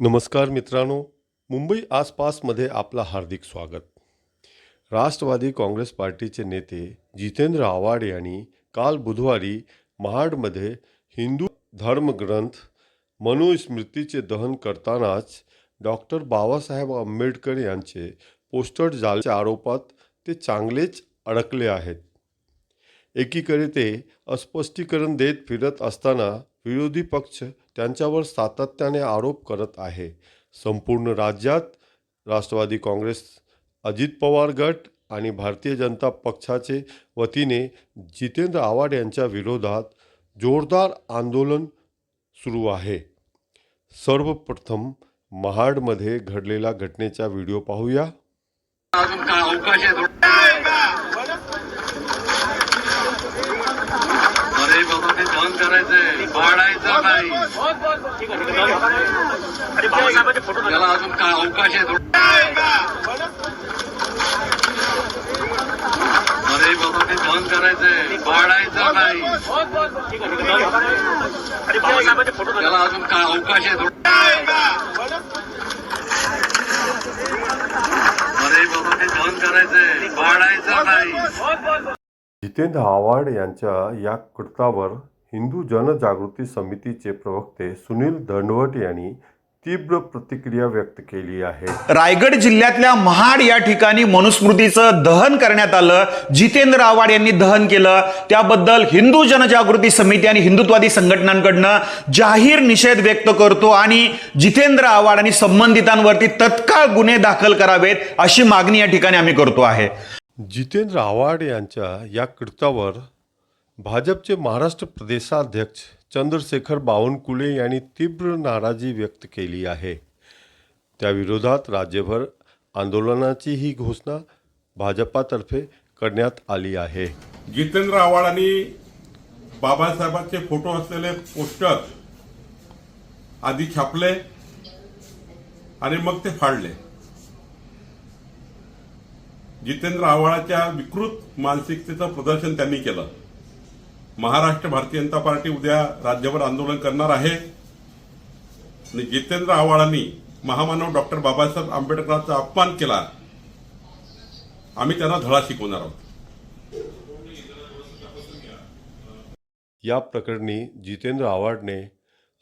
नमस्कार मित्रांनो मुंबई आसपासमध्ये आपला हार्दिक स्वागत. राष्ट्रवादी काँग्रेस पार्टीचे नेते जितेंद्र आव्हाड यांनी काल बुधवारी महाडमध्ये हिंदू धर्मग्रंथ मनुस्मृतीचे दहन करतानाच डॉक्टर बाबासाहेब आंबेडकर यांचे पोस्टर जाळच्या आरोपात ते चांगलेच अडकले आहेत. एकीकडे ते अस्पष्टीकरण देत फिरत असताना विरोधी पक्ष त्यांच्यावर सातत्याने आरोप करत आहे. संपूर्ण राज्यात राष्ट्रवादी काँग्रेस अजित पवार गट आणि भारतीय जनता पक्षाचे वतीने जितेंद्र आव्हाड यांच्या विरोधात जोरदार आंदोलन सुरू आहे. सर्वप्रथम महाडमध्ये घडलेल्या घटनेचा व्हिडिओ पाहूया. अजून अवकाश आहे थोडा अरे बाबा ते दहन करायचंय? पाडायचं नाही त्याला अजून काय अवकाश आहे? अरे बाबा ते दहन करायचंय. पाडायचं नाही त्याला अजून काय अवकाश आहे? थोडा अरे बाबा ते दहन करायचंय. पाडायचं नाही जितेंद्र आव्हाड यांच्या या कृत्यावर हिंदू जनजागृती समितीचे प्रवक्ते सुनील दंडवट यांनी तीव्र प्रतिक्रिया व्यक्त केली आहे. रायगड जिल्ह्यातल्या महाड या ठिकाणी मनुस्मृतीचं दहन करण्यात आलं. जितेंद्र आव्हाड यांनी दहन केलं. त्याबद्दल हिंदू जनजागृती समिती आणि हिंदुत्वादी संघटनांकडनं जाहीर निषेध व्यक्त करतो आणि जितेंद्र आव्हाड आणि संबंधितांवरती तत्काळ गुन्हे दाखल करावेत अशी मागणी या ठिकाणी आम्ही करतो आहे. जितेंद्र आव्हाड यांच्या या कृत्यावर भाजपचे महाराष्ट्र प्रदेशाध्यक्ष चंद्रशेखर बावनकुळे यांनी तीव्र नाराजी व्यक्त केली आहे. त्याविरोधात राज्यभर आंदोलनाची ही घोषणा भाजपातर्फे करण्यात आली आहे. जितेंद्र आव्हाडांनी बाबासाहेबांचे फोटो असलेले पोस्टर आधी छापले आणि मग ते फाडले. जितेंद्र आव्हाडाच्या विकृत मानसिकतेचं प्रदर्शन त्यांनी केलं. महाराष्ट्र भारतीय जनता पार्टी उद्या राज्यभर आंदोलन करणार आहे. आणि जितेंद्र आव्हाडांनी महामानव डॉक्टर बाबासाहेब आंबेडकरांचा अपमान केला. आम्ही त्यांना धडा शिकवणार आहोत. या प्रकरणी जितेंद्र आव्हाडने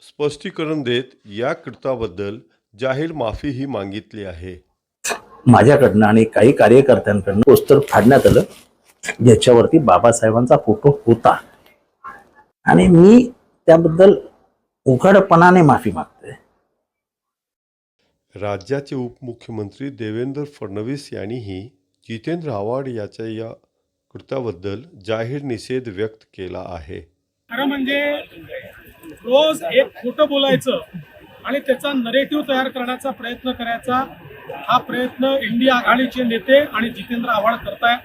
स्पष्टीकरण देत या कृत्याबद्दल जाहीर माफीही मागितली आहे. माझ्याकडनं आणि काही कार्यकर्त्यांकडनं पोस्टर फाडण्यात आलं ज्याच्यावरती बाबासाहेबांचा फोटो होता. आणि मी त्याबद्दल उघडपणाने माफी मागतोय. राज्याचे उपमुख्यमंत्री देवेंद्र फडणवीस यांनीही जितेंद्र आव्हाड याच्या या कृत्याबद्दल जाहीर निषेध व्यक्त केला आहे. खरं म्हणजे रोज एक खोटं बोलायचं आणि त्याचा नरेटिव्ह तयार करण्याचा प्रयत्न करायचा हा प्रयत्न इंडिया आघाडीचे नेते आणि जितेंद्र आव्हाड करताय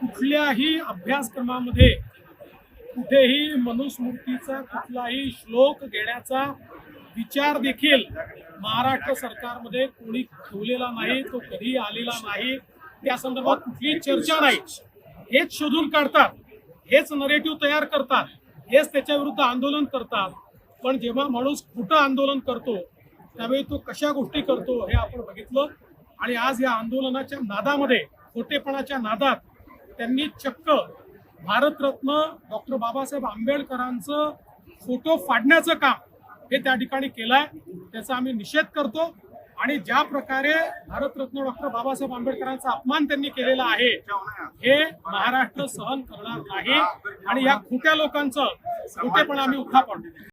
कुठल्याही अभ्यासक्रमामध्ये कुठेही मनुस्मृतीचा कुठलाही श्लोक घेण्याचा विचार देखील महाराष्ट्र सरकारमध्ये कोणी ठेवलेला नाही तो कधी आलेला नाही त्या संदर्भात कुठली चर्चा नाही. हेच शोधून काढतात हेच नरेटिव्ह तयार करतात हेच त्याच्या विरुद्ध आंदोलन करतात. पण जेव्हा माणूस खोटं आंदोलन करतो त्यावेळी तो कशा गोष्टी करतो हे आपण बघितलं. आणि आज या आंदोलनाच्या नादामध्ये खोटेपणाच्या नादात त्यांनी चक्क भारतरत्न डॉक्टर बाबासाहेब आंबेडकरांचं फोटो फाडण्याचं काम हे त्या ठिकाणी केलंय. त्याचा आम्ही निषेध करतो. आणि ज्या प्रकारे भारतरत्न डॉक्टर बाबासाहेब आंबेडकरांचा अपमान त्यांनी केलेला आहे हे महाराष्ट्र सहन करणार नाही. आणि या खोट्या लोकांचं खोटेपणा आम्ही उठा